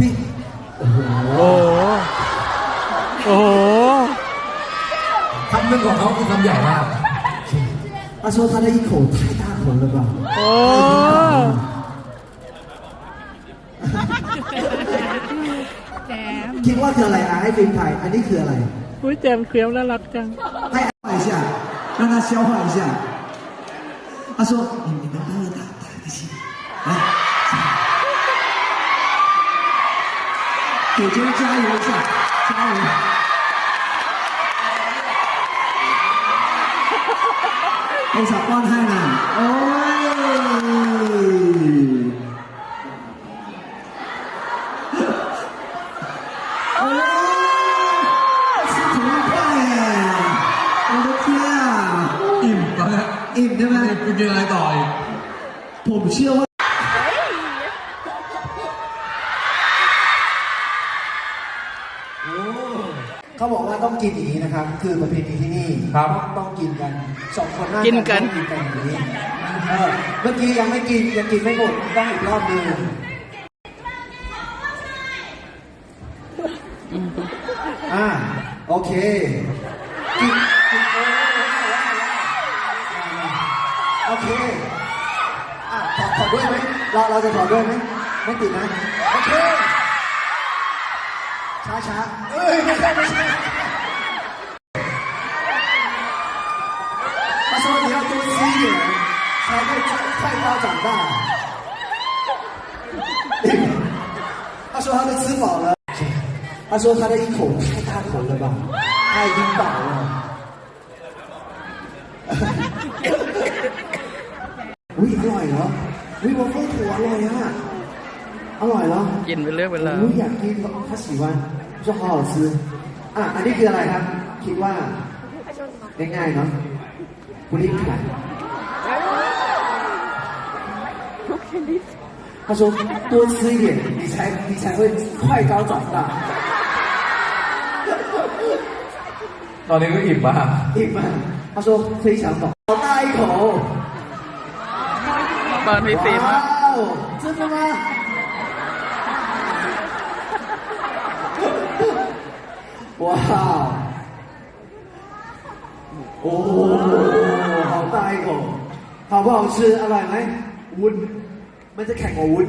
พี่ โอ้โห โอ้โห คำหนึ่งของเขาคือคำใหญ่มาก 他说他的一口太大口了吧？ โอ้ แจม คิดว่าคืออะไรอ่ะให้ฟิล์มถ่ายอันนี้คืออะไร อุ้ยแจมเคี้ยวน่ารักจัง ให้消化一下，让他消化一下。他说：“你你们帮 给娟加油一下，加油！”好十关系啦，哦。哦，吃土一块耶！我的天啊， อิ่มตอนเนี้ย อิ่มใช่ไหม อิ่มกูกินอะไรต่ออีก ผมเชื่อว่า เขาบอกว่าต้องกินอย่างนี้นะครับ คือประเพณีที่นี่ครับต้องกินกันสองคนหน้ากินกัน ต้องกินกันอย่างนี้เออเมื่อกี้ยังไม่กินยังกินไม่หมดต้องอีกรอบหนึงอ่าโอเคกินกินโอเคอะถอดถอดด้วยไหมเราเราจะถอดด้วยไหมไม่ติดนะโอเค ช้าช้าๆเอ้ยไม่ใช่ไม่ใช่他说你要多吃一点，才会快高长大。他说他都吃饱了，他说他的一口太大口了吧，他已经饱了。อุ้ยอร่อยเหรออุ้ยวอฟเฟิลถั่วอร่อยอ่ะ อร่อยเหรอ กินไปเรื่อยไปแล้ว อุ้ยอยากกิน他喜欢说好好吃อ่ะอันนี้คืออะไรครับ คิดว่าง่ายๆเนาะบุรีไข่他说多吃一点，你才你才会快高长大。 ตอนนี้ก็อิ่มมาก 一般他说非常饱，好大一口。 ตอนพี่ฟิล์มอะ 哇哦， 真的吗？哇哦，好大一口，好不好吃？อร่อยไหมวุ้นมันจะแข็งกว่าวุ้น